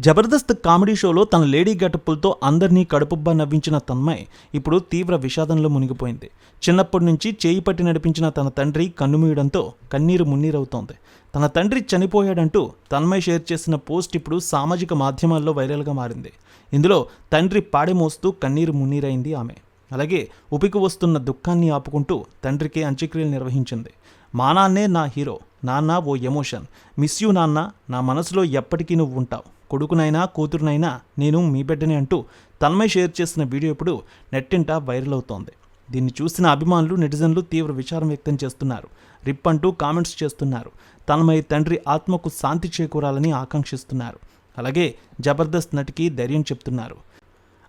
Jabardasth comedy షోలో తన lady గటప్పులతో అందరినీ కడుపుబ్బా నవ్వించిన తన్మయ్ ఇప్పుడు తీవ్ర విషాదంలో మునిగిపోయింది. చిన్నప్పటి నుంచి చేయి పట్టి నడిపించిన తన తండ్రి కన్నుమూయడంతో కన్నీరు మున్నీరవుతోంది. తన తండ్రి చనిపోయాడంటూ తన్మయ్ షేర్ చేసిన పోస్ట్ ఇప్పుడు సామాజిక మాధ్యమాల్లో వైరల్గా మారింది. ఇందులో తండ్రి పాడెమోస్తూ కన్నీరు మున్నీరైంది ఆమె. అలాగే ఉపికి వస్తున్న దుఃఖాన్ని ఆపుకుంటూ తండ్రికి అంత్యక్రియలు నిర్వహించింది. మా నాన్నే నా హీరో నాన్న ఓ ఎమోషన్. మిస్ యూ నాన్న నా మనసులో ఎప్పటికీ నువ్వు ఉంటావు. కొడుకునైనా కూతురునైనా నేను మీ బిడ్డనే అంటూ తన్మయ్ షేర్ చేసిన వీడియో ఇప్పుడు నెట్టింట వైరల్ అవుతోంది. దీన్ని చూసిన అభిమానులు నెటిజన్లు తీవ్ర విచారం వ్యక్తం చేస్తున్నారు. రిప్ అంటూ కామెంట్స్ చేస్తున్నారు. తన్మయ్ తండ్రి ఆత్మకు శాంతి చేకూరాలని ఆకాంక్షిస్తున్నారు. అలాగే జబర్దస్త్ నటికి ధైర్యం చెప్తున్నారు.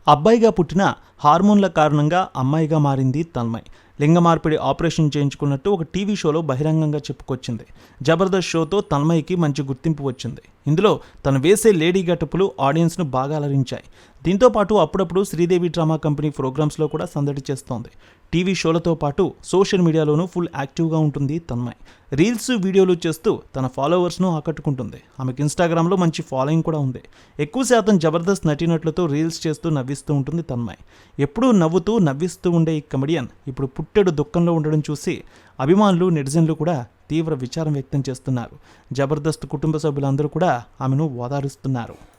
అబ్బాయిగా పుట్టిన హార్మోన్ల కారణంగా అమ్మాయిగా మారింది తన్మయ్. లింగ మార్పిడి ఆపరేషన్ చేయించుకున్నట్టు ఒక టీవీ షోలో బహిరంగంగా చెప్పుకొచ్చింది. జబర్దస్త్ షోతో తన్మయ్యకి మంచి గుర్తింపు వచ్చింది. ఇందులో తను వేసే లేడీ గటపులు ఆడియన్స్ను బాగా అలరించాయి. దీంతో పాటు అప్పుడప్పుడు శ్రీదేవి డ్రామా కంపెనీ ప్రోగ్రామ్స్లో కూడా సందడి చేస్తోంది. టీవీ షోలతో పాటు సోషల్ మీడియాలోనూ ఫుల్ యాక్టివ్గా ఉంటుంది తన్మయ్. రీల్స్ వీడియోలు చేస్తూ తన ఫాలోవర్స్ను ఆకట్టుకుంటుంది. ఆమెకు ఇన్స్టాగ్రామ్లో మంచి ఫాలోయింగ్ కూడా ఉంది. ఎక్కువ శాతం జబర్దస్త్ నటీనటులతో రీల్స్ చేస్తూ నవ్విస్తూ ఉంటుంది తన్మయ్. ఎప్పుడూ నవ్వుతూ నవ్విస్తూ ఉండే ఈ కమెడియన్ ఇప్పుడు పుట్టెడు దుఃఖంలో ఉండడం చూసి అభిమానులు నెటిజన్లు కూడా తీవ్ర విచారం వ్యక్తం చేస్తున్నారు. జబర్దస్త్ కుటుంబ సభ్యులందరూ కూడా ఆమెను ఓదారుస్తున్నారు.